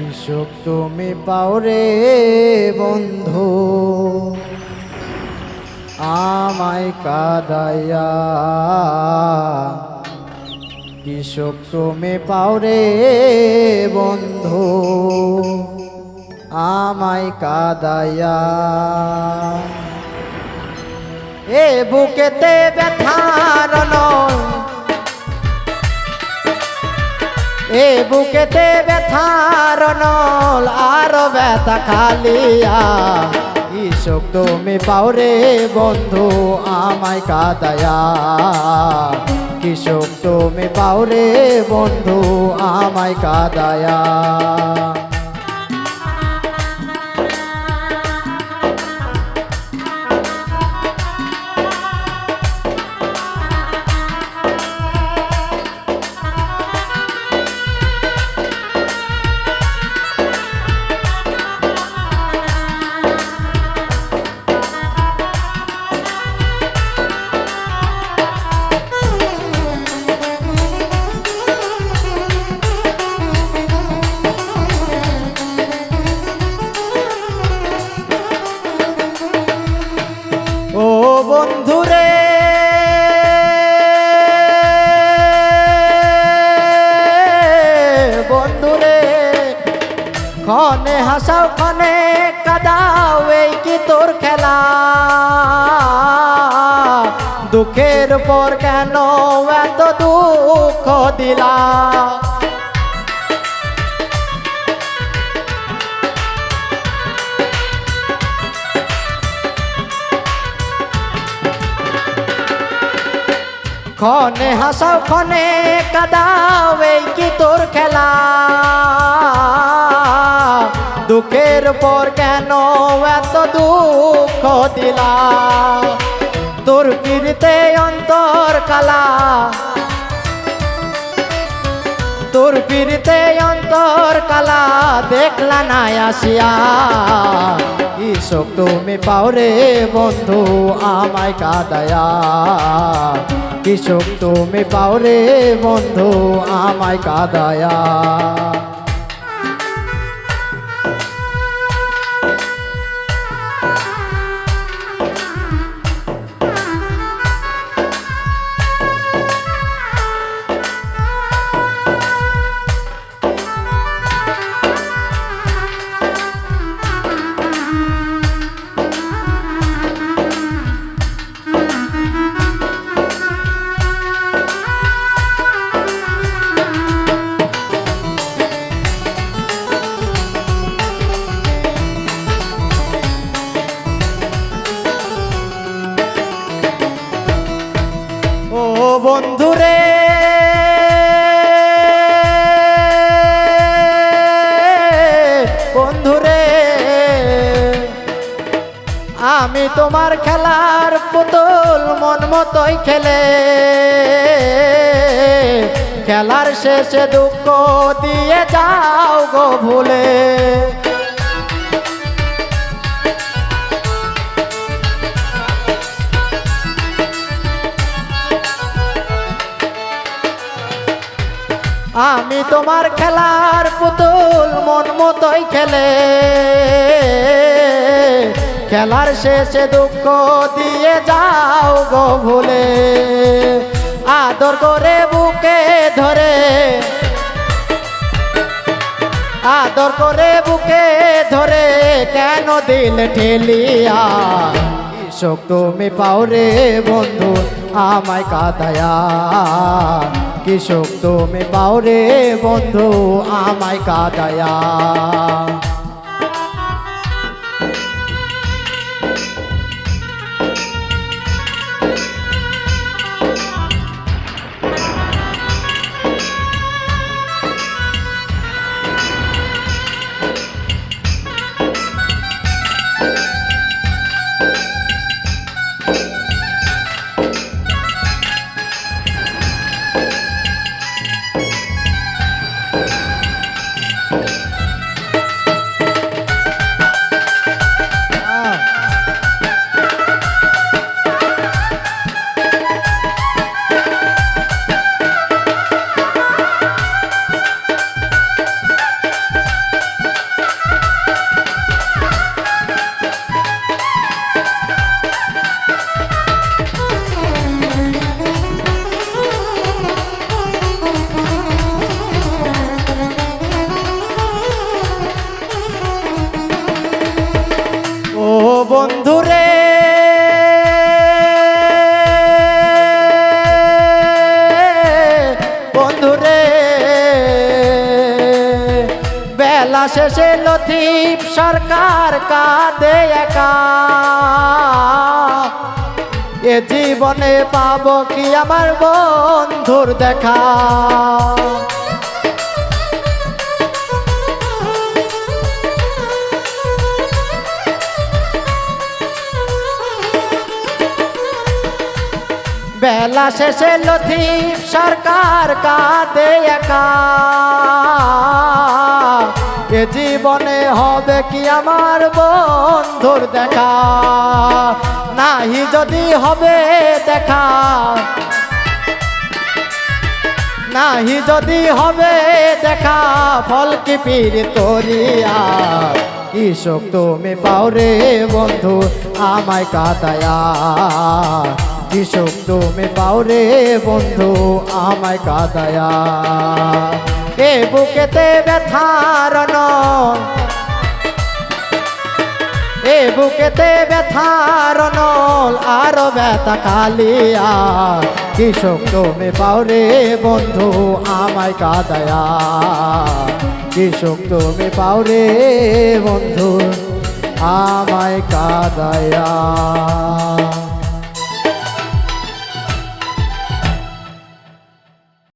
কৃষক তুমি পাওরে বন্ধু। আমায় কাদাইয়া কৃষক তুমি পাওরে বন্ধু। আমায় কাদাইয়া এ বুকেতে ব্যথার ব্যথা খালিয়া কৃষক তুমি পাওরে বন্ধু আমায় কাদায়া। কৃষক তুমি পাও রে বন্ধু আমায় কাদায়া। বন্ধুরে ক্ষণে হাসাও ক্ষণে কাদাও, এই কি তোর খেলা? দুঃখের পর কেন এত দুঃখ দিলা? ক্ষণে হাসাও, ক্ষণে কাদাও, এই কি তোর খেলা? দুঃখের পর কেন এত দুঃখ দিলা? তোর পিড়িতে অন্তর কালা দেখলা না আসিয়া। কি শোক তুমি পাও রে বন্ধু আমায় কাদায়া কি শোক তুমি পাও রে বন্ধু আমায় কাদায়া আমি তোমার খেলার পুতুল মন মতোই খেলে। খেলার শেষে দুঃখ দিয়ে যাও গো ভুলে। আমি তোমার খেলার পুতুল মন মতোই খেলে। খেলার শেষে দুঃখ দিয়ে যাও গো ভুলে। আদর করে বুকে ধরে। আদর করে বুকে ধরে কেন দিল ঠেলিয়া? কৃষক তুমি পাওরে বন্ধু আমায় কাদায়া? কৃষক তুমি পাওরে বন্ধু আমায় কাদায়া? বেলা শেষে লথিপ সরকার কাঁদে একা। এ জীবনে পাবো কি আমার বন্ধুর দেখা? বেলা শেষে লথিপ সরকার কাঁদে একা। এ জীবনে হবে কি আমার বন্ধুর দেখা? নাহি যদি হবে দেখা। নাহি যদি হবে দেখা, ফল কি পীর তরিয়া? কৃষক তুমি পাও রে বন্ধু আমায় কাদায়া? কৃষক তুমি পাও রে বন্ধু আমায় কাদায়া? এ বুকেতে ব্যথার নয় এ বুকেতে ব্যথার নল আরও ব্যথা কালিয়া। কৃষক তুমি পাওরে বন্ধু আমায় কাদায়া। কৃষক তুমি পাওরে বন্ধু আমায় কাদায়া।